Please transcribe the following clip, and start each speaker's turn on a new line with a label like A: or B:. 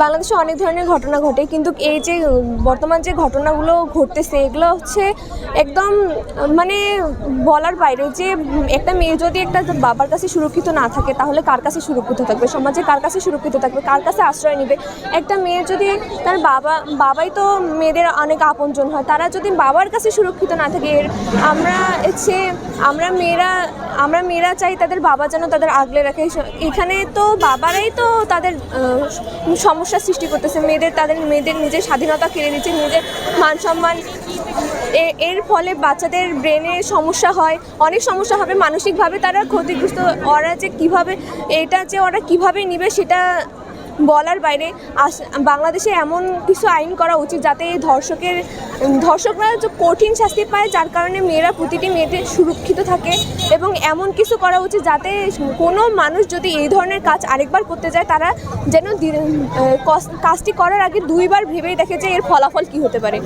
A: বাংলাদেশে অনেক ধরনের ঘটনা ঘটে কিন্তু এই যে বর্তমান যে ঘটনাগুলো ঘটতেছে এগুলো হচ্ছে একদম মানে বলার বাইরে যে একটা মেয়ে যদি একটা বাবার কাছে সুরক্ষিত না থাকে তাহলে কার কাছে সুরক্ষিত থাকবে? সমাজে কার কাছে সুরক্ষিত থাকবে? কার কাছে আশ্রয় নেবে? একটা মেয়ে যদি তার বাবা বাবাই তো মেয়েদের অনেক আপনজন হয় তারা যদি বাবার কাছে সুরক্ষিত না থাকে এর আমরা হচ্ছে আমরা মেয়েরা আমরা মেয়েরা চাই তাদের বাবা যেন তাদের আগলে রাখে। এখানে তো বাবারাই তো তাদের আহ, সমস্যার সৃষ্টি করতেছে। মেয়েদের তাদের মেয়েদের নিজের স্বাধীনতা কেড়ে নিচ্ছে, নিজের মান সম্মান। এর ফলে বাচ্চাদের ব্রেনে সমস্যা হয়। অনেক সমস্যা হবে। মানসিকভাবে তারা ক্ষতিগ্রস্ত। ওরা যে কীভাবে, এটা যে ওরা কীভাবে নিবে সেটা বলার বাইরে বাংলাদেশে এমন কিছু আইন করা উচিত যাতে এই ধর্ষকের ধর্ষকরা কঠিন শাস্তি পায় যার কারণে মেয়েরা প্রতিটি মেয়েতে সুরক্ষিত থাকে এবং এমন কিছু করা উচিত যাতে কোনো মানুষ যদি এই ধরনের কাজ আরেকবার করতে যায় তারা যেন কাজটি করার আগে দুইবার ভেবেই দেখে যে এর ফলাফল কী হতে পারে।